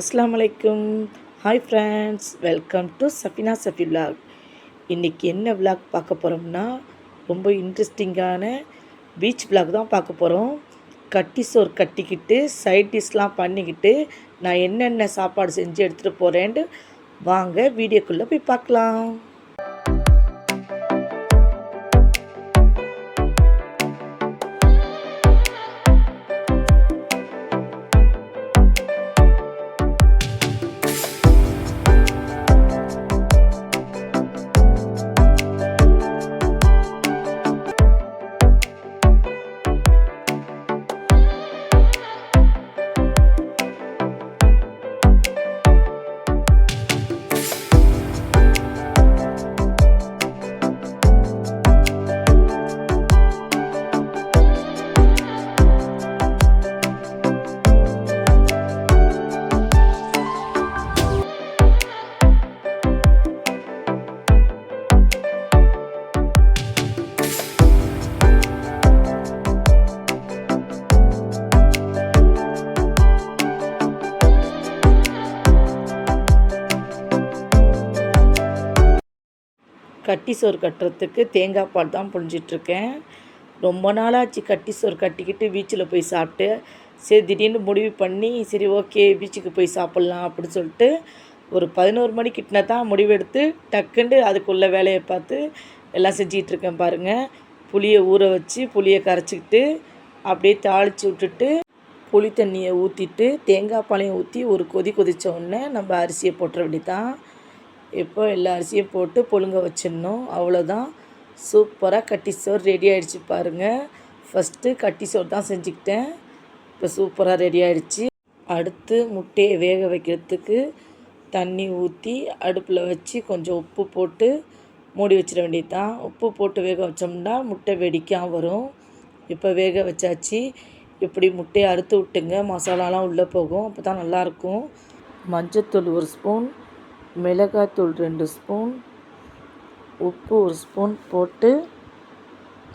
அஸ்லாம் வலைக்கும். Hi friends welcome to Safina Safi vlog. இன்றைக்கி என்ன vlog பார்க்க போகிறோம்னா ரொம்ப இன்ட்ரெஸ்டிங்கான பீச் vlog தான் பார்க்க போகிறோம் கட்டி சோறு கட்டிக்கிட்டு சைட் டிஷ்லாம் பண்ணிக்கிட்டு நான் என்னென்ன சாப்பாடு செஞ்சு எடுத்துகிட்டு போகிறேன்ட்டு வாங்க வீடியோக்குள்ளே போய் பார்க்கலாம். கட்டி சோறு கட்டுறதுக்கு தேங்காய் பால் தான் புழிஞ்சிட்ருக்கேன். ரொம்ப நாளாச்சு கட்டி சோறு கட்டிக்கிட்டு பீச்சில் போய் சாப்பிட்டு சரி திடீர்னு முடிவு பண்ணி சரி ஓகே பீச்சுக்கு போய் சாப்பிட்லாம் அப்படின்னு சொல்லிட்டு ஒரு பதினோரு மணி கிட்டன தான் முடிவெடுத்து டக்குண்டு அதுக்குள்ளே வேலையை பார்த்து எல்லாம் செஞ்சிகிட்ருக்கேன் பாருங்கள் புளியை ஊற வச்சு புளியை கரைச்சிக்கிட்டு அப்படியே தாளித்து விட்டுட்டு புளி தண்ணியை ஊற்றிட்டு தேங்காய் பாலையும் ஊற்றி ஒரு கொதி கொதித்த உடனே நம்ம அரிசியை போட்டுற வேண்டியதான் இப்போ எல்லா அரிசியும் போட்டு புழுங்க வச்சிடணும். அவ்வளோதான் சூப்பராக கட்டி சோறு ரெடி ஆகிடுச்சு பாருங்கள் ஃபஸ்ட்டு கட்டி சோறு தான் செஞ்சுக்கிட்டேன். இப்போ சூப்பராக ரெடி ஆயிடுச்சு. அடுத்து முட்டையை வேக வைக்கிறதுக்கு தண்ணி ஊற்றி அடுப்பில் வச்சு கொஞ்சம் உப்பு போட்டு மூடி வச்சிட வேண்டியது தான் உப்பு போட்டு வேக வச்சோம்னா முட்டை வெடிக்காம வரும். இப்போ வேக வச்சாச்சு. இப்படி முட்டையை அறுத்து விட்டுங்க. மசாலாலாம் உள்ளே போகும். அப்போ தான் நல்லாயிருக்கும் மஞ்சத்தூள் ஒரு ஸ்பூன். மிளகாத்தூள் ரெண்டு ஸ்பூன் உப்பு ஒரு ஸ்பூன் போட்டு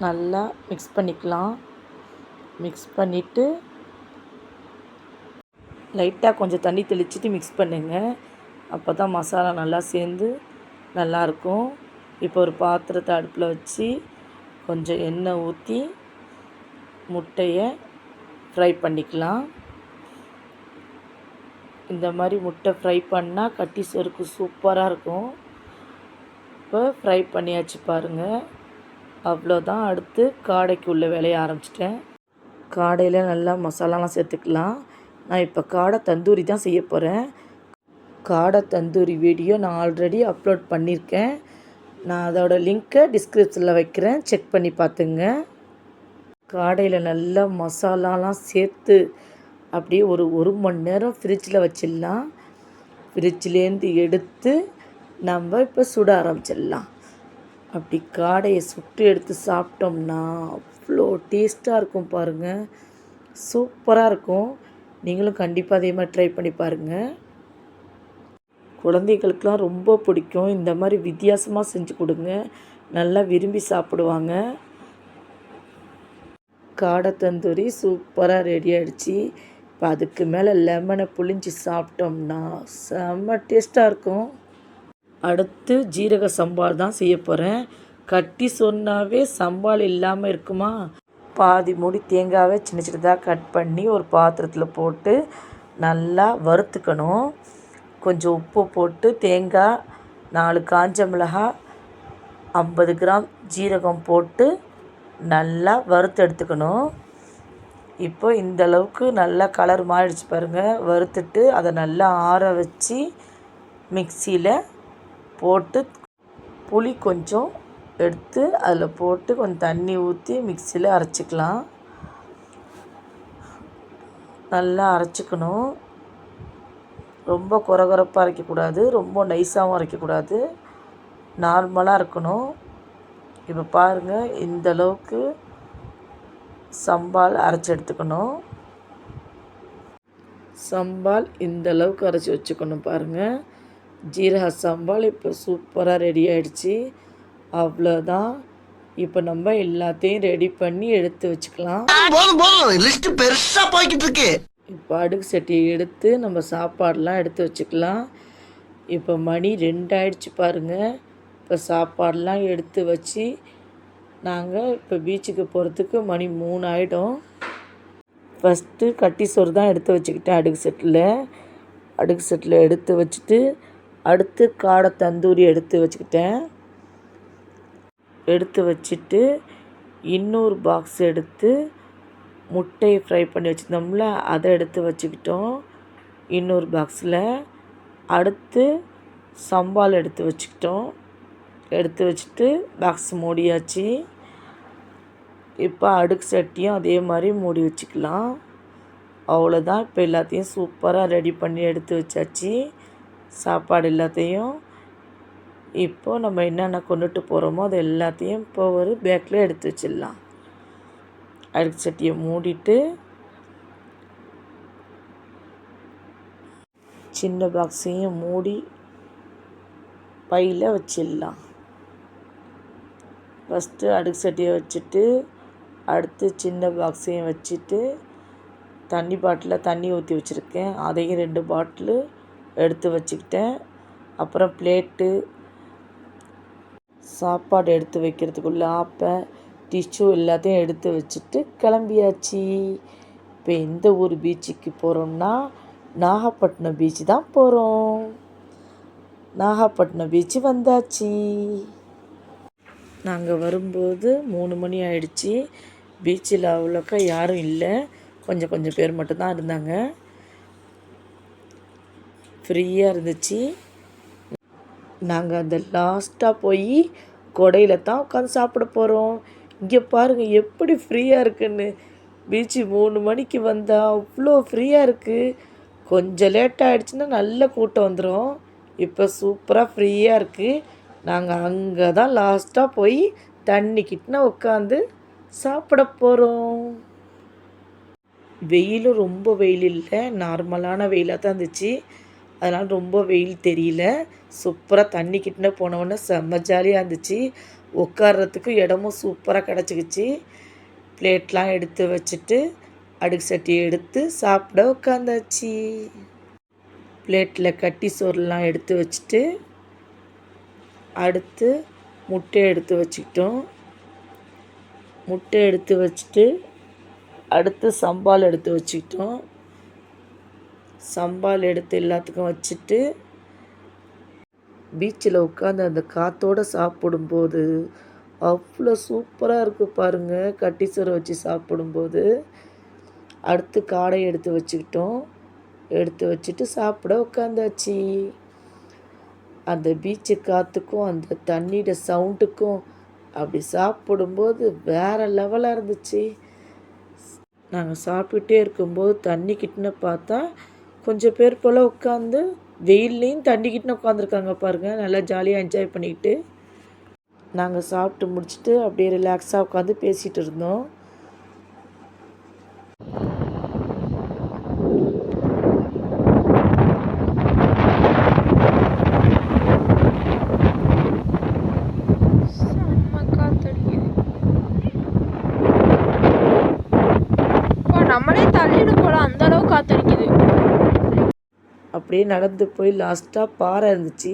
நல்லா மிக்ஸ் பண்ணிக்கலாம். மிக்ஸ் பண்ணிவிட்டு லைட்டாக கொஞ்சம் தண்ணி தெளிச்சிட்டு மிக்ஸ் பண்ணுங்கள் அப்போ தான் மசாலா நல்லா சேர்ந்து நல்லாயிருக்கும் இப்போ ஒரு பாத்திரத்தை அடுப்பில் வச்சு கொஞ்சம் எண்ணெய் ஊற்றி முட்டையை ஃப்ரை பண்ணிக்கலாம். இந்த மாதிரி முட்டை ஃப்ரை பண்ணால் கட்டி செருக்கு சூப்பராக இருக்கும். இப்போ ஃப்ரை பண்ணியாச்சு பாருங்கள் அவ்வளோதான் அடுத்து காடைக்கு உள்ள வேலையை ஆரம்பிச்சிட்டேன். காடையில் நல்லா மசாலாலாம் சேர்த்துக்கலாம். நான் இப்போ காடை தந்தூரி தான் செய்ய போகிறேன் காடை தந்தூரி வீடியோ நான் ஆல்ரெடி அப்லோட் பண்ணியிருக்கேன் நான் அதோடய லிங்க்கை டிஸ்கிரிப்ஷனில் வைக்கிறேன். செக் பண்ணி பார்த்துங்க. காடையில் நல்லா மசாலாலாம் சேர்த்து அப்படியே ஒரு ஒரு மணி நேரம் ஃப்ரிட்ஜில் வச்சிடலாம். ஃப்ரிட்ஜ்லேருந்து எடுத்து நம்ம இப்போ சுட ஆரம்பிச்சிடலாம். அப்படி காடையை சுட்டு எடுத்து சாப்பிட்டோம்னா அவ்வளோ டேஸ்ட்டாக இருக்கும் பாருங்கள் சூப்பராக இருக்கும். நீங்களும் கண்டிப்பாக அதே மாதிரி ட்ரை பண்ணி பாருங்கள் குழந்தைகளுக்கெலாம் ரொம்ப பிடிக்கும். இந்த மாதிரி வித்தியாசமாக செஞ்சு கொடுங்க. நல்லா விரும்பி சாப்பிடுவாங்க. காடை தந்தூரி சூப்பராக ரெடி ஆகிடுச்சி இப்போ அதுக்கு மேலே லெமனை புளிஞ்சி சாப்பிட்டோம்னா செம்ம டேஸ்ட்டாக இருக்கும். அடுத்து ஜீரக சம்பால் தான் செய்ய போகிறேன் கட்டி சொன்னாவே சம்பால் இல்லாமல் இருக்குமா? பாதி மூடி தேங்காவை சின்ன சின்னதாக கட் பண்ணி ஒரு பாத்திரத்தில் போட்டு நல்லா வறுத்துக்கணும். கொஞ்சம் உப்பு போட்டு தேங்காய் நாலு காஞ்ச மிளகாய் ஐம்பது கிராம் ஜீரகம் போட்டு நல்லா வறுத்து எடுத்துக்கணும். இப்போ இந்த அளவுக்கு நல்லா கலர் மாறிடுச்சு பாருங்கள் வறுத்துட்டு அதை நல்லா ஆற வச்சு மிக்சியில் போட்டு புளி கொஞ்சம் எடுத்து அதில் போட்டு கொஞ்சம் தண்ணி ஊற்றி மிக்சியில் அரைச்சிக்கலாம். நல்லா அரைச்சிக்கணும். ரொம்ப குறகுறப்பாக அரைக்கக்கூடாது. ரொம்ப நைஸாகவும் அரைக்கக்கூடாது. நார்மலாக இருக்கணும். இப்போ பாருங்கள் இந்தளவுக்கு சம்பால் அரைச்சி எடுத்துக்கணும். சம்பால் இந்த அளவுக்கு அரைச்சி வச்சுக்கணும் பாருங்கள் ஜீரக சம்பால் இப்போ சூப்பராக ரெடி ஆயிடுச்சு. அவ்வளோதான் இப்போ நம்ம எல்லாத்தையும் ரெடி பண்ணி எடுத்து வச்சுக்கலாம். போதும் போதும் லிஸ்ட் பெருசா போய்கிட்டு இருக்கு. இப்போ அடுக்கு சட்டியை எடுத்து நம்ம சாப்பாடெலாம் எடுத்து வச்சுக்கலாம். இப்போ மணி ரெண்டாயிடுச்சு பாருங்கள் இப்போ சாப்பாடெலாம் எடுத்து வச்சு நாங்கள் இப்போ பீச்சுக்கு போகிறதுக்கு மணி மூணு ஆகிடும் ஃபஸ்ட்டு கட்டி சோறு தான் எடுத்து வச்சுக்கிட்டேன் அடுக்கு செட்டில் அடுக்கு செட்டில் எடுத்து வச்சுட்டு அடுத்து காடை தந்தூரி எடுத்து வச்சுக்கிட்டேன். எடுத்து வச்சுட்டு இன்னொரு பாக்ஸ் எடுத்து முட்டையை ஃப்ரை பண்ணி வச்சுருந்தோம்ல அதை எடுத்து வச்சுக்கிட்டோம். இன்னொரு பாக்ஸில் அடுத்து சம்பால் எடுத்து வச்சுக்கிட்டோம். எடுத்து வச்சுட்டு பாக்ஸ் மூடியாச்சு. இப்போ அடுக்கு சட்டியும் அதே மாதிரி மூடி வச்சுக்கலாம். அவ்வளோதான் இப்போ எல்லாத்தையும் சூப்பராக ரெடி பண்ணி எடுத்து வச்சாச்சு. சாப்பாடு எல்லாத்தையும். இப்போது நம்ம என்னென்ன கொண்டுட்டு போகிறோமோ அது எல்லாத்தையும் இப்போ ஒரு பேக்கில் எடுத்து வச்சிடலாம். அடுக்கு சட்டியை மூடிட்டு சின்ன பாக்ஸையும் மூடி பையில் வச்சிடலாம். ஃபஸ்ட்டு அடுக்கு சட்டியை வச்சுட்டு அடுத்து சின்ன பாக்ஸையும் வச்சுட்டு தண்ணி பாட்டிலில் தண்ணி ஊற்றி வச்சுருக்கேன். அதையும் ரெண்டு பாட்டிலு எடுத்து வச்சுக்கிட்டேன். அப்புறம் பிளேட்டு சாப்பாடு எடுத்து வைக்கிறதுக்குள்ள ஆப்பை டிஷ்யூ எல்லாத்தையும் எடுத்து வச்சுட்டு கிளம்பியாச்சு. இப்போ எந்த ஊர் பீச்சுக்கு போகிறோம்னா நாகப்பட்டினம் பீச்சு தான் போகிறோம் நாகப்பட்டினம் பீச்சு வந்தாச்சு. நாங்கள் வரும்போது மூணு மணி ஆயிடுச்சு. பீச்சில் அவ்வளோக்கா யாரும் இல்லை. கொஞ்சம் கொஞ்சம் பேர் மட்டும்தான் இருந்தாங்க. ஃப்ரீயாக இருந்துச்சு. நாங்கள் அந்த லாஸ்ட்டாக போய் கொடையில் தான் உட்காந்து சாப்பிட போகிறோம் இங்கே பாருங்கள் எப்படி ஃப்ரீயாக இருக்குன்னு. பீச்சு மூணு மணிக்கு வந்தால் அவ்வளோ ஃப்ரீயாக இருக்குது கொஞ்சம் லேட் ஆகிடுச்சுன்னா நல்ல கூட்டம் வந்துடும் இப்போ சூப்பராக ஃப்ரீயாக இருக்குது நாங்கள் அங்கே தான் லாஸ்ட்டாக போய் தண்ணி கிட்டன உட்காந்து சாப்பிட போகிறோம் வெயிலும் ரொம்ப வெயில் இல்லை. நார்மலான வெயிலாக தான் இருந்துச்சு. அதனால் ரொம்ப வெயில் தெரியல. சூப்பராக தண்ணி கிட்டன போனவொடனே செம்ம ஜாலியாக இருந்துச்சு. உட்கார்றதுக்கு இடமும் சூப்பராக கிடச்சிக்கிச்சு. பிளேட்லாம் எடுத்து வச்சுட்டு அடுக்கு சட்டியை எடுத்து சாப்பிட உட்காந்தாச்சு பிளேட்டில் கட்டி சோறுலாம் எடுத்து வச்சுட்டு அடுத்து முட்டை எடுத்து வச்சுக்கிட்டோம். முட்டை எடுத்து வச்சுட்டு அடுத்து சம்பால் எடுத்து வச்சுக்கிட்டோம். சம்பால் எடுத்து எல்லாத்துக்கும் வச்சுட்டு பீச்சில் உட்காந்து அந்த காற்றோடு சாப்பிடும்போது அவ்வளோ சூப்பராக இருக்குது பாருங்கள் கட்டி சோறு வச்சு சாப்பிடும்போது அடுத்து காடை எடுத்து வச்சுக்கிட்டோம். எடுத்து வச்சுட்டு சாப்பிட உட்காந்தாச்சு. அந்த பீச்சு காற்றுக்கும் அந்த தண்ணியோட சவுண்டுக்கும் அப்படி சாப்பிடும்போது வேறு லெவலாக இருந்துச்சு. நாங்கள் சாப்பிட்டுட்டே இருக்கும்போது தண்ணி கிட்டின பார்த்தா கொஞ்சம் பேர் போல் உட்காந்து வெயில்லையும் தண்ணி கிட்டன உட்காந்துருக்காங்க பாருங்கள் நல்லா ஜாலியாக என்ஜாய் பண்ணிக்கிட்டு. நாங்கள் சாப்பிட்டு முடிச்சுட்டு அப்படியே ரிலாக்ஸாக உட்காந்து பேசிகிட்டு இருந்தோம் செம்ம காத்தடிக்குது இப்போ நம்மளே தள்ளிடும் போல அந்த அளவு காத்தடிக்குது அப்படியே நடந்து போய் லாஸ்ட்டாக பாறை இருந்துச்சு.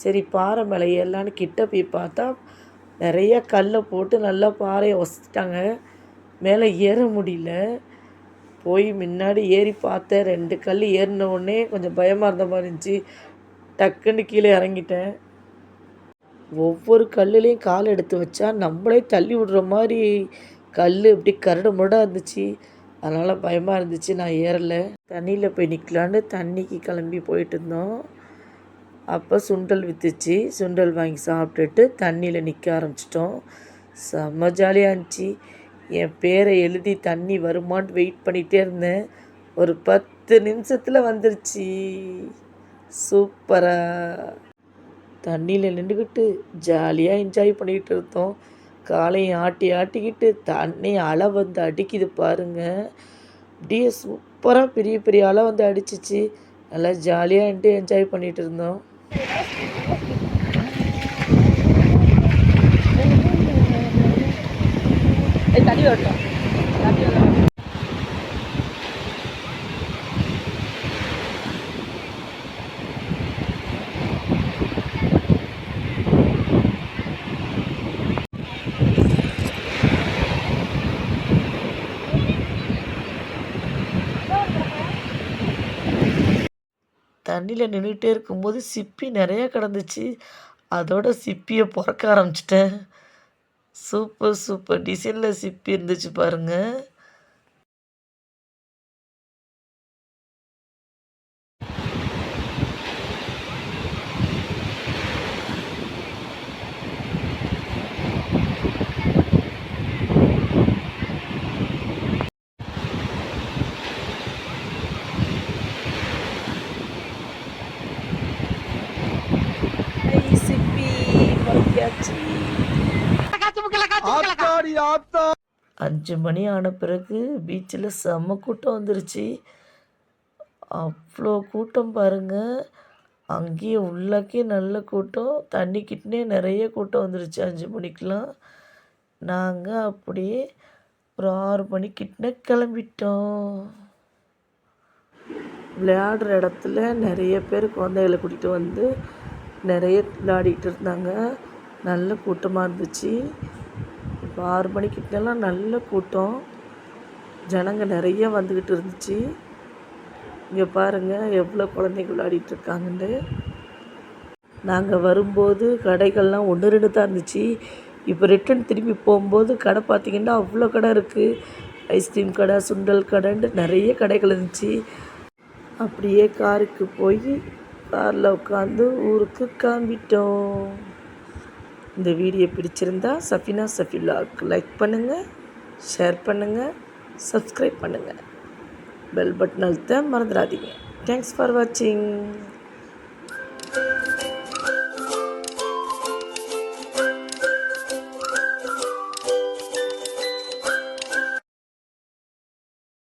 சரி பாறை மேலே ஏறலான்னு கிட்ட போய் பார்த்தா நிறைய கல்லை போட்டு நல்லா பாறையை ஒசிட்டாங்க மேலே ஏற முடியல. போய் முன்னாடி ஏறி பார்த்தேன். ரெண்டு கல் ஏறின உடனே கொஞ்சம் பயமாக இருந்த மாதிரி இருந்துச்சு. டக்குன்னு கீழே இறங்கிட்டேன். ஒவ்வொரு கல்லுலேயும் கால் எடுத்து வச்சா நம்மளே தள்ளி விடுற மாதிரி கல் இப்படி கரடு முரடாக இருந்துச்சு. அதனால் பயமாக இருந்துச்சு நான் ஏறலை. தண்ணியில் போய் நிற்கலான்னு தண்ணிக்கு கிளம்பி போயிட்டு இருந்தோம். அப்போ சுண்டல் விற்றுச்சு சுண்டல் வாங்கி சாப்பிட்டுட்டு தண்ணியில் நிற்க ஆரம்பிச்சிட்டோம். செம்ம ஜாலியாக இருந்துச்சு. என் பேரை எழுதி தண்ணி வருமான்னு வெயிட் பண்ணிகிட்டே இருந்தேன். ஒரு பத்து நிமிஷத்தில் வந்துருச்சு. சூப்பராக தண்ணியில் நின்றுக்கிட்டு ஜாலியாக என்ஜாய் பண்ணிக்கிட்டு இருந்தோம். காலையும் ஆட்டி ஆட்டிக்கிட்டு தண்ணி அலை வந்து அடிக்குது பாருங்க. அப்படியே சூப்பராக பெரிய பெரிய அலை வந்து அடிச்சிச்சு. நல்லா ஜாலியாக என்ஜாய் பண்ணிகிட்டு இருந்தோம். தண்ணி வரட்டும். தண்ணியில் நின்றுட்டே இருக்கும்போது சிப்பி நிறையா கிடந்துச்சு. அதோட சிப்பியை பிறக்க ஆரம்பிச்சிட்டேன். Super super. டிசைனில் சிப்பி இருந்துச்சு பாருங்கள் ஆத்தா அஞ்சு மணி ஆன பிறகு பீச்சில் செம்ம கூட்டம் வந்துருச்சு. அவ்வளோ கூட்டம் பாருங்கள் அங்கேயே உள்ளக்கே நல்ல கூட்டம். தண்ணிக்கிட்டே நிறைய கூட்டம் வந்துருச்சு அஞ்சு மணிக்கெலாம் நாங்கள் அப்படியே ஒரு ஆறு மணிக்கிட்ட கிளம்பிட்டோம். விளையாடுற இடத்துல நிறைய பேர் குழந்தைகளை கூட்டிகிட்டு வந்து நிறைய விளையாடிட்டு இருந்தாங்க. நல்ல கூட்டமாக இருந்துச்சு. இப்போ ஆறு மணிக்கிட்டலாம் நல்ல கூட்டம். ஜனங்க நிறைய வந்துக்கிட்டு இருந்துச்சு. இங்கே பாருங்கள் எவ்வளோ குழந்தைங்க விளையாடிட்டு இருக்காங்கன்னு. நாங்கள் வரும்போது கடைகள்லாம் ஒன்று ரெண்டு தான் இருந்துச்சு. இப்போ ரிட்டன் திரும்பி போகும்போது கடை பார்த்திங்கன்னா அவ்வளோ கடை இருக்குது ஐஸ்கிரீம் கடை சுண்டல் கடைன்ட்டு நிறைய கடைகள் இருந்துச்சு. அப்படியே காருக்கு போய் காரில் உட்காந்து ஊருக்கு கிளம்பிட்டோம். இந்த வீடியோ பிடிச்சிருந்தா சஃபினா சஃபிலாக்கு லைக் பண்ணுங்கள் ஷேர் பண்ணுங்கள் சப்ஸ்கிரைப் பண்ணுங்கள் பெல் பட்டன் அழுத்த மறந்துடாதீங்க. தேங்க்ஸ் ஃபார் வாட்சிங்